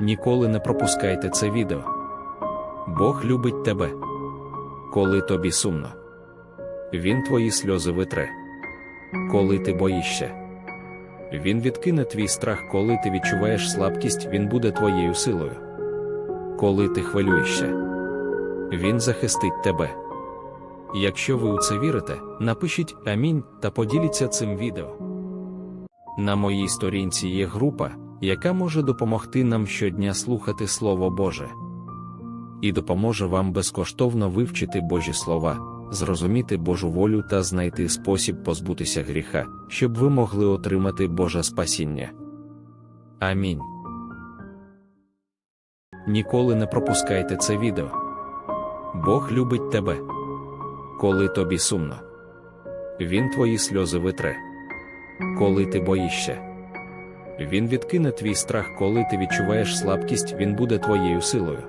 Ніколи не пропускайте це відео. Бог любить тебе. Коли тобі сумно. Він твої сльози витре. Коли ти боїшся. Він відкине твій страх, коли ти відчуваєш слабкість, він буде твоєю силою. Коли ти хвилюєшся, він захистить тебе. Якщо ви у це вірите, напишіть Амінь та поділіться цим відео. На моїй сторінці є група, яка може допомогти нам щодня слухати Слово Боже. І допоможе вам безкоштовно вивчити Божі слова, зрозуміти Божу волю та знайти спосіб позбутися гріха, щоб ви могли отримати Боже спасіння. Амінь. Ніколи не пропускайте це відео. Бог любить тебе. Коли тобі сумно. Він твої сльози витре. Коли ти боїшся. Він відкине твій страх, коли ти відчуваєш слабкість, він буде твоєю силою.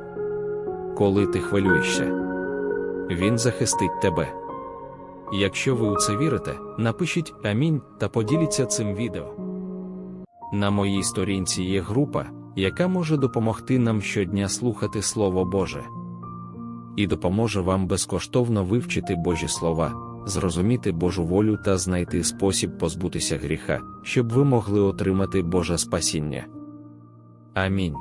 Коли ти хвилюєшся, він захистить тебе. Якщо ви у це вірите, напишіть Амінь та поділіться цим відео. На моїй сторінці є група, яка може допомогти нам щодня слухати Слово Боже. І допоможе вам безкоштовно вивчити Божі слова, зрозуміти Божу волю та знайти спосіб позбутися гріха, щоб ви могли отримати Боже спасіння. Амінь.